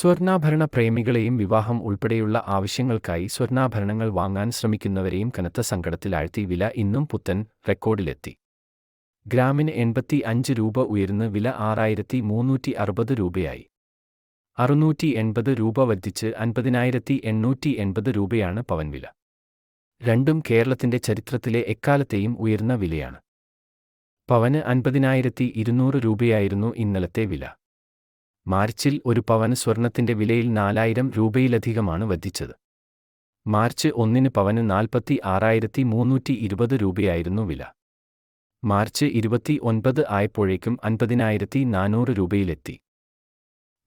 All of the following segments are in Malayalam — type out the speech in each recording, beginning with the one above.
സ്വർണാഭരണ പ്രേമികളെയും വിവാഹം ഉൾപ്പെടെയുള്ള ആവശ്യങ്ങൾക്കായി സ്വർണാഭരണങ്ങൾ വാങ്ങാൻ ശ്രമിക്കുന്നവരെയും കനത്ത സങ്കടത്തിലാഴ്ത്തി വില ഇന്നും പുത്തൻ റെക്കോർഡിലെത്തി. ഗ്രാമിന് എൺപത്തി അഞ്ച് രൂപ ഉയർന്ന് വില ആറായിരത്തി മൂന്നൂറ്റി അറുപത് രൂപയായി. അറുന്നൂറ്റി എൺപത് രൂപ വർദ്ധിച്ച് അൻപതിനായിരത്തി എണ്ണൂറ്റി എൺപത് രൂപയാണ് പവൻ വില. രണ്ടും കേരളത്തിന്റെ ചരിത്രത്തിലെ എക്കാലത്തെയും ഉയർന്ന വിലയാണ്. പവന് അൻപതിനായിരത്തി ഇരുന്നൂറ് രൂപയായിരുന്നു ഇന്നലത്തെ വില. മാർച്ചിൽ ഒരു പവന് സ്വർണത്തിന്റെ വിലയിൽ നാലായിരം രൂപയിലധികമാണ് വധിച്ചത്. മാർച്ച് ഒന്നിന് പവന് നാൽപ്പത്തി ആറായിരത്തി മൂന്നൂറ്റി ഇരുപത് രൂപയായിരുന്നു വില. മാർച്ച് ഇരുപത്തി ഒൻപത് ആയപ്പോഴേക്കും അൻപതിനായിരത്തി നാനൂറ് രൂപയിലെത്തി.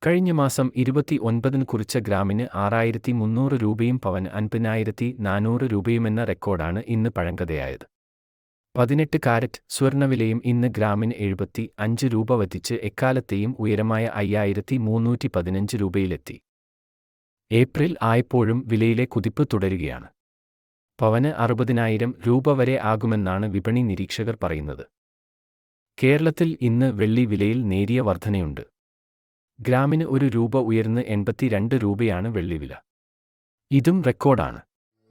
കഴിഞ്ഞ മാസം ഇരുപത്തി ഒൻപതിന് കുറിച്ച ഗ്രാമിന് ആറായിരത്തി മുന്നൂറ് രൂപയും പവന് അൻപതിനായിരത്തി നാനൂറ് രൂപയുമെന്ന റെക്കോർഡാണ് ഇന്ന് പഴങ്കഥയായത്. പതിനെട്ട് കാരറ്റ് സ്വർണവിലയും ഇന്ന് ഗ്രാമിന് എഴുപത്തി അഞ്ച് രൂപ വധിച്ച് എക്കാലത്തെയും ഉയരമായ അയ്യായിരത്തി മൂന്നൂറ്റി പതിനഞ്ച് രൂപയിലെത്തി. ഏപ്രിൽ ആയപ്പോഴും വിലയിലെ കുതിപ്പ് തുടരുകയാണ്. പവന് അറുപതിനായിരം രൂപ വരെ ആകുമെന്നാണ് വിപണി നിരീക്ഷകർ പറയുന്നത്. കേരളത്തിൽ ഇന്ന് വെള്ളി വിലയിൽ നേരിയ വർധനയുണ്ട്. ഗ്രാമിന് ഒരു രൂപ ഉയർന്ന് എൺപത്തിരണ്ട് രൂപയാണ് വെള്ളിവില ഇതും റെക്കോർഡാണ്.